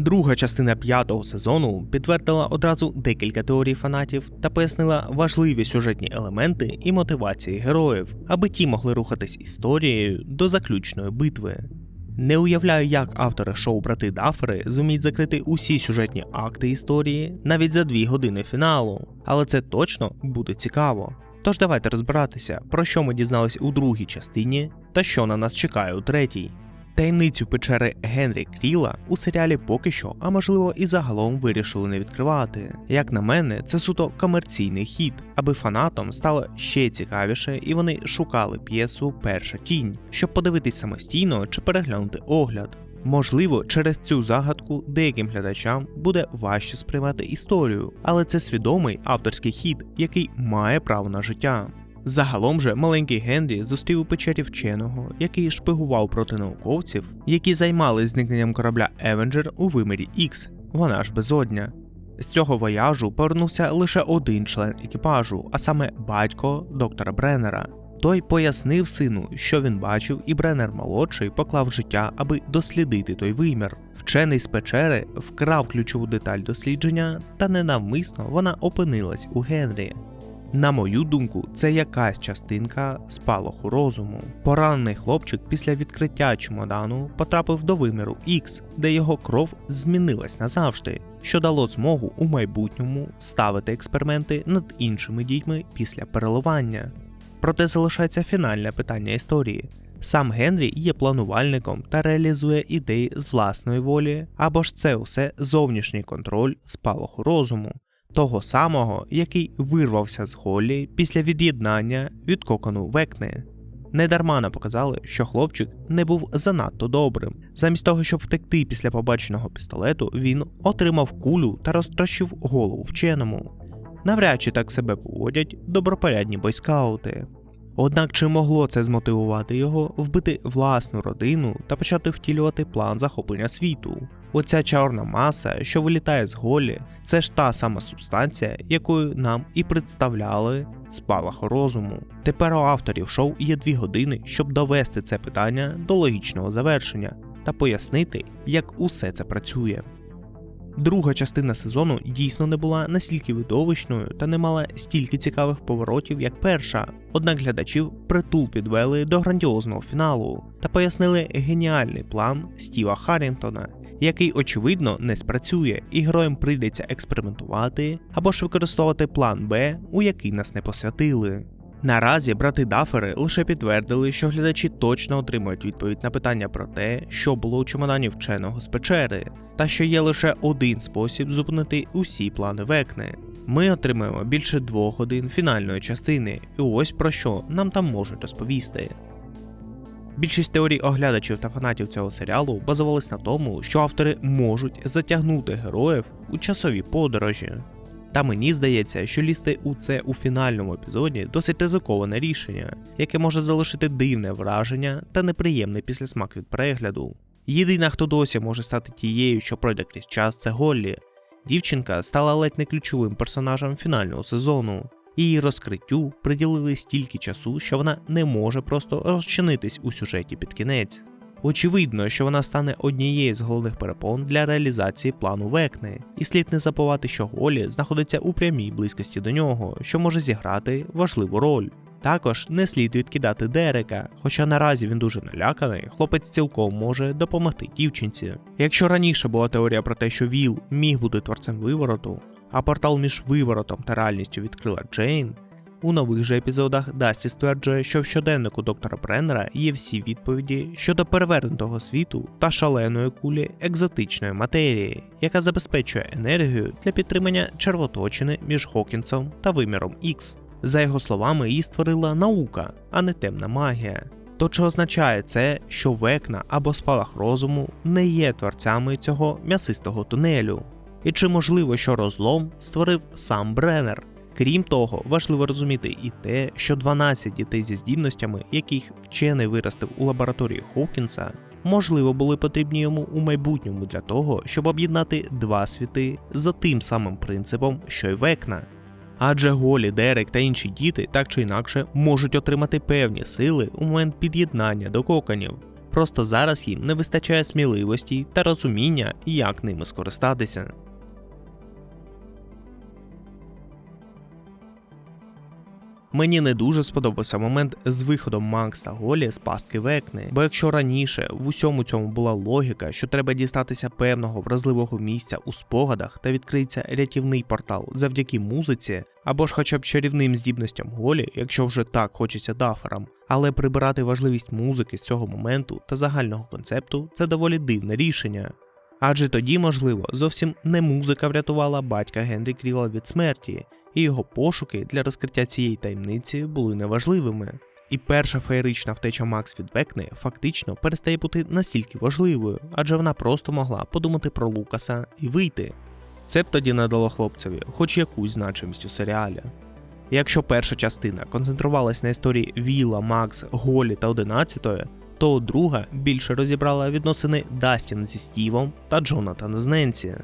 Друга частина п'ятого сезону підтвердила одразу декілька теорій фанатів та пояснила важливі сюжетні елементи і мотивації героїв, аби ті могли рухатись історією до заключної битви. Не уявляю, як автори шоу Брати Дафери зуміють закрити усі сюжетні акти історії навіть за дві години фіналу, але це точно буде цікаво. Тож давайте розбиратися, про що ми дізнались у другій частині та що на нас чекає у третій. Таємницю печери Генрі Кріла у серіалі поки що, а можливо і загалом вирішили не відкривати. Як на мене, це суто комерційний хід, аби фанатам стало ще цікавіше, і вони шукали п'єсу Перша тінь, щоб подивитись самостійно чи переглянути огляд. Можливо, через цю загадку деяким глядачам буде важче сприймати історію, але це свідомий авторський хід, який має право на життя. Загалом же маленький Генрі зустрів у печері вченого, який шпигував проти науковців, які займались зникненням корабля Евенджер у вимірі X, вона ж безодня. З цього вояжу повернувся лише один член екіпажу, а саме батько доктора Бреннера. Той пояснив сину, що він бачив, і Бреннер молодший поклав життя, аби дослідити той вимір. Вчений з печери вкрав ключову деталь дослідження, та ненавмисно вона опинилась у Генрі. На мою думку, це якась частинка спалаху розуму. Поранений хлопчик після відкриття чемодану потрапив до виміру X, де його кров змінилась назавжди, що дало змогу у майбутньому ставити експерименти над іншими дітьми після переливання. Проте залишається фінальне питання історії. Сам Генрі є планувальником та реалізує ідеї з власної волі, або ж це усе зовнішній контроль спалаху розуму, того самого, який вирвався з Голлі після від'єднання від кокону Векни. Недарма нам показали, що хлопчик не був занадто добрим. Замість того, щоб втекти після побаченого пістолету, він отримав кулю та розтрощив голову вченому. Навряд чи так себе поводять добропорядні бойскаути. Однак чи могло це змотивувати його вбити власну родину та почати втілювати план захоплення світу? Оця чорна маса, що вилітає з голі, це ж та сама субстанція, якою нам і представляли спалах розуму. Тепер у авторів шоу є дві години, щоб довести це питання до логічного завершення та пояснити, як усе це працює. Друга частина сезону дійсно не була настільки видовищною та не мала стільки цікавих поворотів, як перша. Однак глядачів притул підвели до грандіозного фіналу та пояснили геніальний план Стіва Харрінгтона, який очевидно не спрацює, і героям прийдеться експериментувати або ж використовувати план Б, у який нас не посвятили. Наразі брати Дафери лише підтвердили, що глядачі точно отримують відповідь на питання про те, що було у чемодані вченого з печери, та що є лише один спосіб зупинити усі плани Векни. Ми отримаємо більше двох годин фінальної частини, і ось про що нам там можуть розповісти. Більшість теорій оглядачів та фанатів цього серіалу базувались на тому, що автори можуть затягнути героїв у часові подорожі. Та мені здається, що лізти у це у фінальному епізоді досить ризиковане рішення, яке може залишити дивне враження та неприємний післясмак від перегляду. Єдина, хто досі може стати тією, що пройде крізь час, це Голлі. Дівчинка стала ледь не ключовим персонажем фінального сезону. Її розкриттю приділили стільки часу, що вона не може просто розчинитись у сюжеті під кінець. Очевидно, що вона стане однією з головних перепон для реалізації плану Векни, і слід не забувати, що Голі знаходиться у прямій близькості до нього, що може зіграти важливу роль. Також не слід відкидати Дерека, хоча наразі він дуже наляканий, хлопець цілком може допомогти дівчинці. Якщо раніше була теорія про те, що Віл міг бути творцем вивороту, а портал між виворотом та реальністю відкрила Джейн, у нових же епізодах Дасті стверджує, що в щоденнику доктора Бреннера є всі відповіді щодо перевернутого світу та шаленої кулі екзотичної матерії, яка забезпечує енергію для підтримання червоточини між Хокінсом та виміром X. За його словами, її створила наука, а не темна магія. То чи означає це, що векна або спалах розуму не є творцями цього м'ясистого тунелю? І чи можливо, що розлом створив сам Бреннер? Крім того, важливо розуміти і те, що 12 дітей зі здібностями, яких вчений виростив у лабораторії Хокінса, можливо, були потрібні йому у майбутньому для того, щоб об'єднати два світи за тим самим принципом, що й Векна. Адже Голі, Дерек та інші діти так чи інакше можуть отримати певні сили у момент під'єднання до коконів. Просто зараз їм не вистачає сміливості та розуміння, як ними скористатися. Мені не дуже сподобався момент з виходом Макс та Голі з пастки Векни, бо якщо раніше в усьому цьому була логіка, що треба дістатися певного вразливого місця у спогадах та відкриється рятівний портал завдяки музиці, або ж хоча б чарівним здібностям Голі, якщо вже так хочеться даферам, але прибирати важливість музики з цього моменту та загального концепту це доволі дивне рішення. Адже тоді, можливо, зовсім не музика врятувала батька Генрі Кріла від смерті, і його пошуки для розкриття цієї таємниці були неважливими. І перша феєрична втеча Макс від Векни фактично перестає бути настільки важливою, адже вона просто могла подумати про Лукаса і вийти. Це б тоді надало хлопцеві хоч якусь значимість у серіалі. Якщо перша частина концентрувалась на історії Віла, Макс, Голі та 11, то друга більше розібрала відносини Дастіна зі Стівом та Джонатана з Ненсі.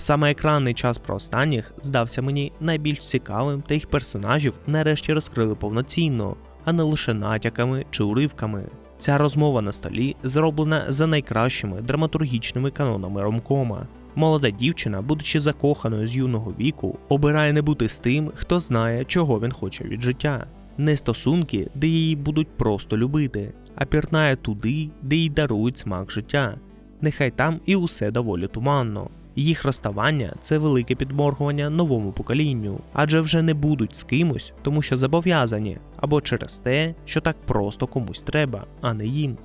Саме екранний час про останніх здався мені найбільш цікавим, та їх персонажів нарешті розкрили повноцінно, а не лише натяками чи уривками. Ця розмова на столі зроблена за найкращими драматургічними канонами ромкома. Молода дівчина, будучи закоханою з юного віку, обирає не бути з тим, хто знає, чого він хоче від життя. Не стосунки, де її будуть просто любити, а пірнає туди, де їй дарують смак життя. Нехай там і усе доволі туманно. Їх розставання це велике підморгування новому поколінню, адже вже не будуть з кимось, тому що зобов'язані, або через те, що так просто комусь треба, а не їм.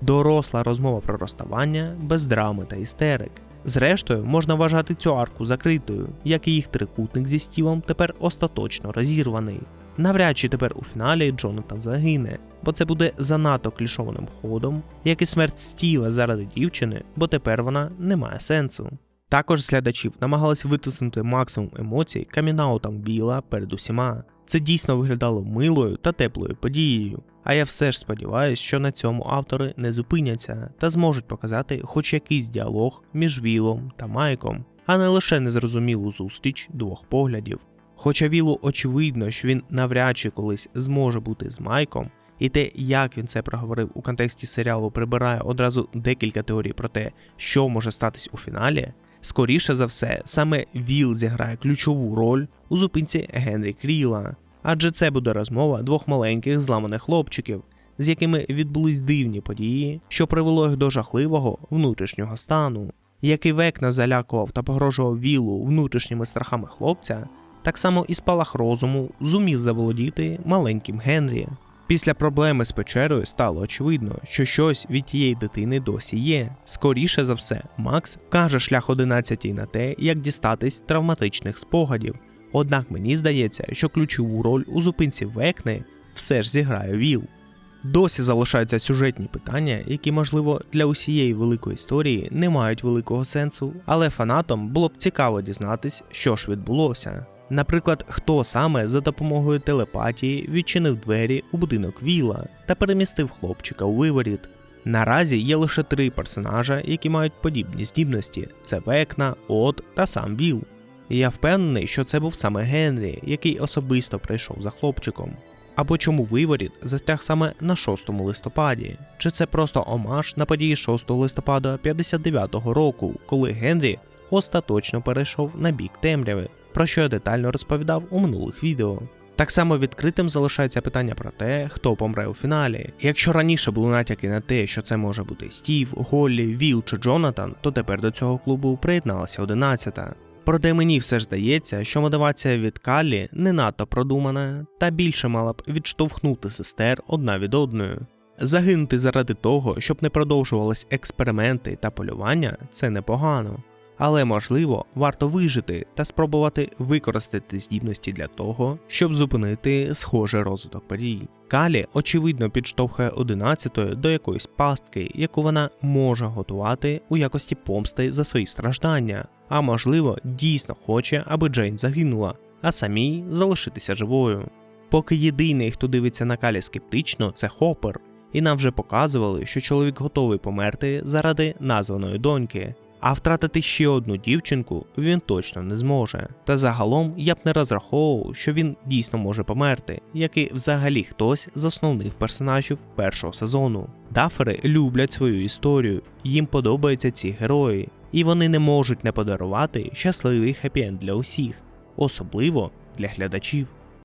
Доросла розмова про розставання без драми та істерик. Зрештою, можна вважати цю арку закритою, як і їх трикутник зі стівом тепер остаточно розірваний. Навряд чи тепер у фіналі Джонатан загине, бо це буде занадто клішованим ходом, як і смерть Стіва заради дівчини, бо тепер вона не має сенсу. Також з намагалися витиснути максимум емоцій камінаутам Біла перед усіма. Це дійсно виглядало милою та теплою подією. А я все ж сподіваюся, що на цьому автори не зупиняться та зможуть показати хоч якийсь діалог між Вілом та Майком, а не лише незрозумілу зустріч двох поглядів. Хоча Вілу очевидно, що він навряд чи колись зможе бути з Майком, і те, як він це проговорив у контексті серіалу, прибирає одразу декілька теорій про те, що може статись у фіналі. Скоріше за все, саме Віл зіграє ключову роль у зупинці Генрі Кріла, адже це буде розмова двох маленьких зламаних хлопчиків, з якими відбулись дивні події, що привело їх до жахливого внутрішнього стану. Який Векна залякував та погрожував Вілу внутрішніми страхами хлопця, так само і спалах розуму зумів заволодіти маленьким Генрі. Після проблеми з печерою стало очевидно, що щось від тієї дитини досі є. Скоріше за все, Макс каже шлях 11 на те, як дістатись травматичних спогадів. Однак мені здається, що ключову роль у зупинці Векни все ж зіграє Віл. Досі залишаються сюжетні питання, які, можливо, для усієї великої історії не мають великого сенсу, але фанатам було б цікаво дізнатись, що ж відбулося. Наприклад, хто саме за допомогою телепатії відчинив двері у будинок Віла та перемістив хлопчика у виворіт. Наразі є лише три персонажа, які мають подібні здібності: це Векна, От та сам Віл. І я впевнений, що це був саме Генрі, який особисто прийшов за хлопчиком. Або чому виворіт застряг саме на 6 листопаді? Чи це просто омаж на події 6 листопада 59-го року, коли Генрі остаточно перейшов на бік темряви, про що я детально розповідав у минулих відео. Так само відкритим залишається питання про те, хто помре у фіналі. Якщо раніше були натяки на те, що це може бути Стів, Голлі, Віл чи Джонатан, то тепер до цього клубу приєдналася 11-та. Проте мені все ж здається, що мотивація від Каллі не надто продумана та більше мала б відштовхнути сестер одна від одної. Загинути заради того, щоб не продовжувались експерименти та полювання, це непогано. Але можливо, варто вижити та спробувати використати здібності для того, щоб зупинити схожий розвиток подій. Калі, очевидно, підштовхує 11-ю до якоїсь пастки, яку вона може готувати у якості помсти за свої страждання, а можливо, дійсно хоче, аби Джейн загинула, а самій залишитися живою. Поки єдиний, хто дивиться на Калі скептично, це Хоппер, і нам вже показували, що чоловік готовий померти заради названої доньки. А втратити ще одну дівчинку він точно не зможе. Та загалом я б не розраховував, що він дійсно може померти, як і взагалі хтось з основних персонажів першого сезону. Дафери люблять свою історію, їм подобаються ці герої, і вони не можуть не подарувати щасливий хеппі-енд для усіх, особливо для глядачів.